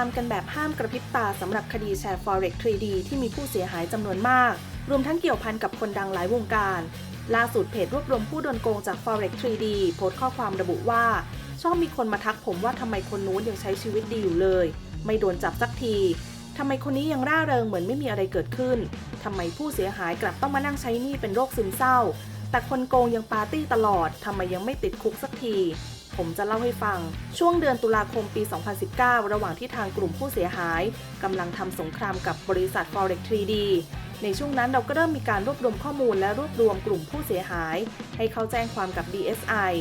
ามกันแบบห้ามกระพริบตาสำหรับคดีแชร์ Forex 3D ที่มีผู้เสียหายจำนวนมาก รวมทั้งเกี่ยวพันกับคนดังหลายวงการ ล่าสุดเพจรวบรวมผู้โดนโกงจาก Forex 3D โพสต์ข้อความระบุว่า ชอบมีคนมาทักผมว่าทำไมคนนู้นยังใช้ชีวิตดีอยู่เลย ไม่โดนจับสักทีทำไมคนนี้ยังร่าเริงเหมือนไม่มีอะไรเกิดขึ้นทำไมผู้เสียหายกลับต้องมานั่งใช้หนี้เป็นโรคซึมเศร้า แต่คนโกงยังปาร์ตี้ตลอดทำไมยังไม่ติดคุกสักที ผมจะเล่าให้ฟัง ช่วงเดือนตุลาคมปี 2019 ระหว่างที่ทางกลุ่มผู้เสียหายกำลังทำสงครามกับบริษัท Forex 3D ในช่วงนั้นเราก็เริ่มมีการรวบรวมข้อมูลและรวบรวมกลุ่มผู้เสียหาย ให้เขาแจ้งความกับ DSI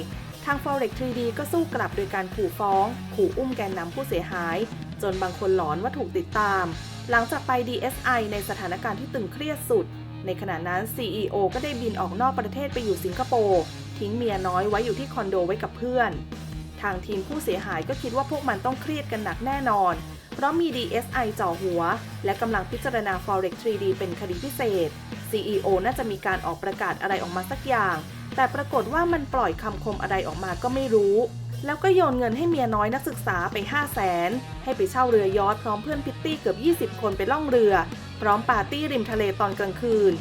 ทาง Forex 3D ก็สู้กลับโดยการขู่ฟ้อง ขู่อุ้มแกนนำผู้เสียหาย จนบางคนหลอนว่าถูกติดตาม หลังจากไป DSI ในสถานการณ์ที่ตึงเครียดสุด ในขณะนั้น CEO ก็ได้บินออกนอกประเทศไปอยู่สิงคโปร์ ทิ้งเมียน้อยไว้อยู่ที่คอนโดไว้กับเพื่อน ทางทีมผู้เสียหายก็คิดว่าพวกมันต้องเครียดกันหนักแน่นอน เพราะมี DSI จ่อหัว และกำลังพิจารณา Forex 3D เป็นคดีพิเศษ CEO น่าจะมีการออกประกาศอะไรออกมาสักอย่าง แต่ปรากฏว่ามันปล่อยคำคมอะไรออกมาก็ไม่รู้ แล้วก็โยนเงินให้เมียน้อยนักศึกษาไป 5 0 0แสนให้ไปเช่าเรือยอทพร้อมเพื่อนพิตตี้เกือบ 20 คนไปล่องเรือ พร้อมปาร์ตี้ริมทะเลตอนกลางคืน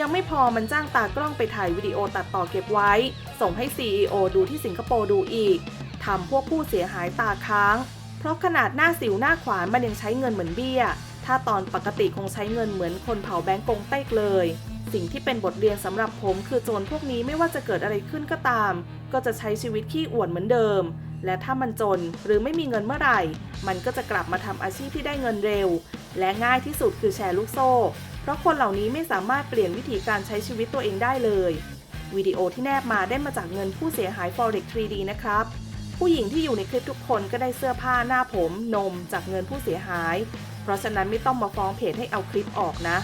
ยังไม่พอมันจ้างตากล้องไปถ่ายวิดีโอตัดต่อเก็บไว้ ส่งให้ CEO ดูที่สิงคโปร์ดูอีกทำพวกผู้เสียหายตาค้าง เพราะขนาดหน้าสิวหน้าขวานมันยังใช้เงินเหมือนเบี้ย ถ้าตอนปกติคงใช้เงินเหมือนคนเผาแบงก์กงเต็กเลย สิ่งที่เป็นบทเรียนสำหรับผมคือโจรพวกนี้ไม่ว่าจะเกิดอะไรขึ้นก็ตาม ก็จะใช้ชีวิตขี้อวดเหมือนเดิม และถ้ามันจนหรือไม่มีเงินเมื่อไหร่ มันก็จะกลับมาทำอาชีพที่ได้เงินเร็ว และง่ายที่สุดคือแชร์ลูกโซ่ เพราะคนเหล่านี้ไม่สามารถเปลี่ยนวิธีการใช้ชีวิตตัวเองได้เลยวิดีโอที่แนบมาได้มาจากเงินผู้เสียหาย Forex 3D นะครับ ผู้หญิงที่อยู่ในคลิปทุกคนก็ได้เสื้อผ้าหน้าผม นมจากเงินผู้เสียหาย เพราะฉะนั้นไม่ต้องมาฟ้องเพจให้เอาคลิปออกนะ